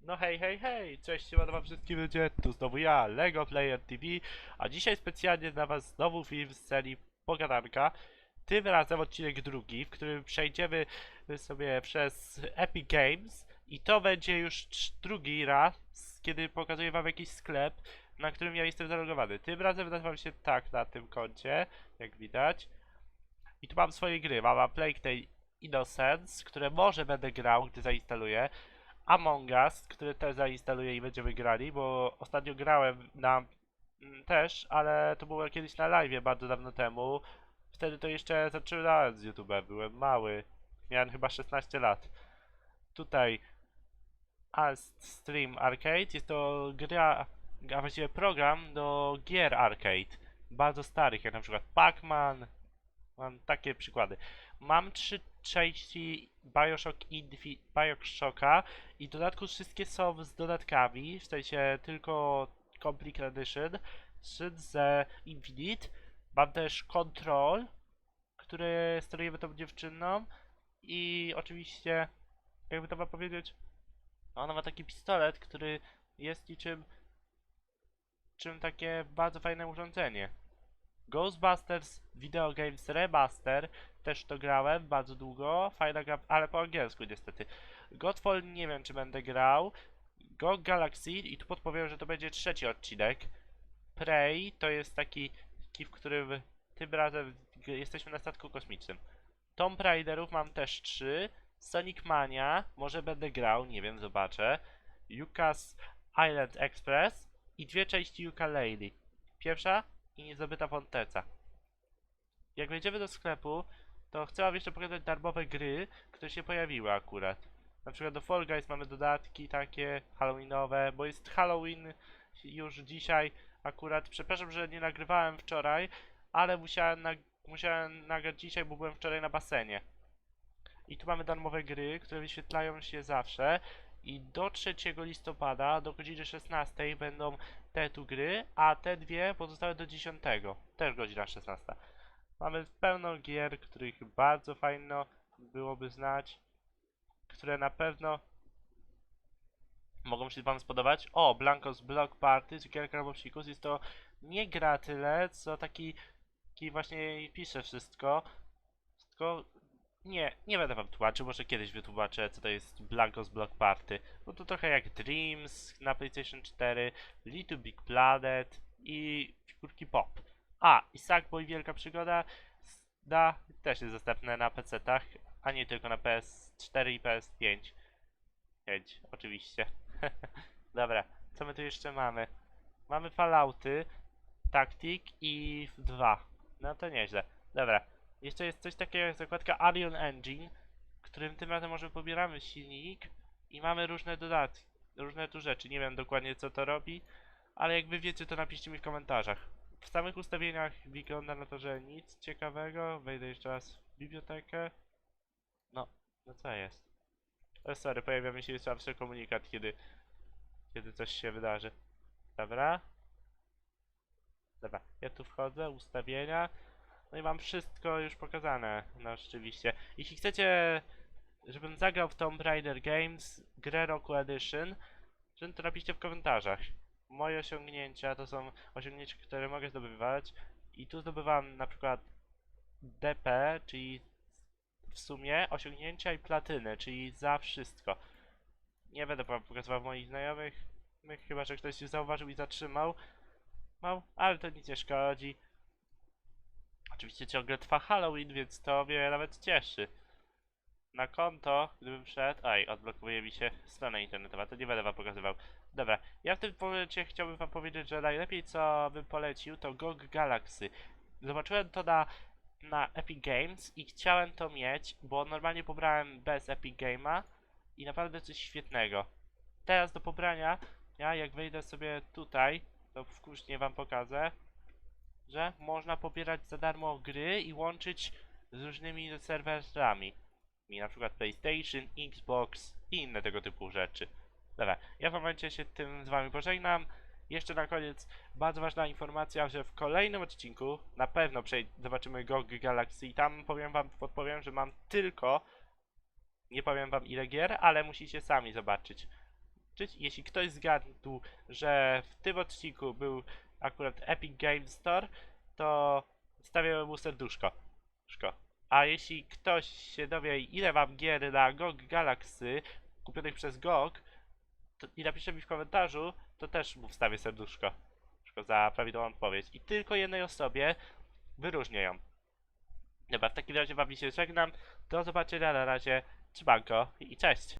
No hej, hej, hej, cześć, siema wam wszystkim ludzie, tu znowu ja, LEGO Player TV, a dzisiaj specjalnie dla was znowu film z serii Pogadanka, tym razem odcinek drugi, w którym przejdziemy sobie przez Epic Games i to będzie już drugi raz, kiedy pokazuję wam jakiś sklep, na którym ja jestem zalogowany. Tym razem nazywam się tak na tym koncie, jak widać. I tu mam swoje gry, mam Plague Tale Innocence, które może będę grał, gdy zainstaluję. Among Us, który też zainstaluję i będziemy grali, bo ostatnio grałem na mm, też, ale to było kiedyś na live bardzo dawno temu. Wtedy to jeszcze zaczynałem z YouTube'a, byłem mały. Miałem chyba 16 lat. Tutaj Ast Stream Arcade jest to gra, a właściwie program do gier arcade. Bardzo starych, jak na przykład Pac-Man. Mam takie przykłady. Mam trzy części Bioshock Infi Bioshocka i w dodatku wszystkie są z dodatkami, w sensie tylko Complete Edition, z Infinite. Mam też Control, który sterujemy tą dziewczyną i oczywiście, jakby to ma powiedzieć, ona ma taki pistolet, który jest niczym czym takie bardzo fajne urządzenie. Ghostbusters Video Games Remaster też to grałem bardzo długo, fajna gra, ale po angielsku niestety. Godfall nie wiem czy będę grał. Go Galaxy i tu podpowiem, że to będzie trzeci odcinek. Prey to jest taki, w którym tym razem jesteśmy na statku kosmicznym. Tomb Raiderów mam też trzy. Sonic Mania, może będę grał, nie wiem, zobaczę. Yuka's Island Express i dwie części Ukulele. Pierwsza i Niezdobyta Forteca. Jak wejdziemy do sklepu, to chcę wam jeszcze pokazać darmowe gry, które się pojawiły akurat. Na przykład do Fall Guys mamy dodatki takie halloweenowe, bo jest Halloween już dzisiaj akurat. Przepraszam, że nie nagrywałem wczoraj, ale musiałem, nag musiałem nagrać dzisiaj, bo byłem wczoraj na basenie. I tu mamy darmowe gry, które wyświetlają się zawsze. I do 3 listopada, do godziny 16 będą te tu gry, a te dwie pozostałe do 10. Też godzina 16. Mamy pełno gier, których bardzo fajno byłoby znać, które na pewno mogą się Wam spodobać. O, Blankos Block Party, cukierka Bobsikus. Jest to nie gra tyle, co taki, taki właśnie pisze wszystko. Tylko nie, nie będę Wam tłumaczył, może kiedyś wytłumaczę, co to jest Blankos Block Party. Bo to trochę jak Dreams na PlayStation 4, Little Big Planet i figurki Pop. A, i Sackboy Wielka Przygoda da, też jest dostępne na PC-tach, a nie tylko na PS4 i PS5. 5, oczywiście. Dobra, co my tu jeszcze mamy? Mamy Fallouty, Tactic i 2. No to nieźle. Dobra, jeszcze jest coś takiego jak zakładka Arion Engine, którym tym razem może pobieramy silnik i mamy różne dodatki, różne tu rzeczy. Nie wiem dokładnie co to robi, ale jak wy wiecie to napiszcie mi w komentarzach. W samych ustawieniach wygląda na to, że nic ciekawego. Wejdę jeszcze raz w bibliotekę. No, no co jest? O, sorry, pojawia mi się zawsze komunikat, kiedy, kiedy coś się wydarzy. Dobra. Dobra, ja tu wchodzę, ustawienia. No i mam wszystko już pokazane, no rzeczywiście. Jeśli chcecie, żebym zagrał w Tomb Raider Games, grę roku Edition, to napiszcie w komentarzach. Moje osiągnięcia to są osiągnięcia, które mogę zdobywać. I tu zdobywam na przykład DP, czyli w sumie osiągnięcia i platyny, czyli za wszystko. Nie będę pokazywał moich znajomych, my chyba, że ktoś się zauważył i zatrzymał. Mał, ale to nic nie szkodzi. Oczywiście ciągle trwa Halloween, więc to mnie nawet cieszy. Na konto, gdybym wszedł... Aj, odblokuje mi się strona internetowa, to nie będę wam pokazywał. Dobra, ja w tym momencie chciałbym wam powiedzieć, że najlepiej co bym polecił to GOG Galaxy. Zobaczyłem to na, na Epic Games i chciałem to mieć, bo normalnie pobrałem bez Epic Game'a i naprawdę coś świetnego. Teraz do pobrania, ja jak wejdę sobie tutaj, to wkucznie wam pokażę, że można pobierać za darmo gry i łączyć z różnymi serwerami. Mi na przykład PlayStation, Xbox i inne tego typu rzeczy. Dobra, ja w momencie się tym z wami pożegnam. Jeszcze na koniec bardzo ważna informacja, że w kolejnym odcinku na pewno zobaczymy GOG Galaxy i tam powiem wam, podpowiem, że mam tylko, nie powiem wam ile gier, ale musicie sami zobaczyć. Czy jeśli ktoś zgadł, że w tym odcinku był akurat Epic Games Store, to stawiamy mu serduszko. Szko. A jeśli ktoś się dowie, ile mam gier na GOG Galaxy kupionych przez GOG to, i napisze mi w komentarzu, to też mu wstawię serduszko. Szko za prawidłową odpowiedź. I tylko jednej osobie wyróżnię ją. Dobra, w takim razie wam się żegnam. Do zobaczenia na razie. Trzymanko i cześć.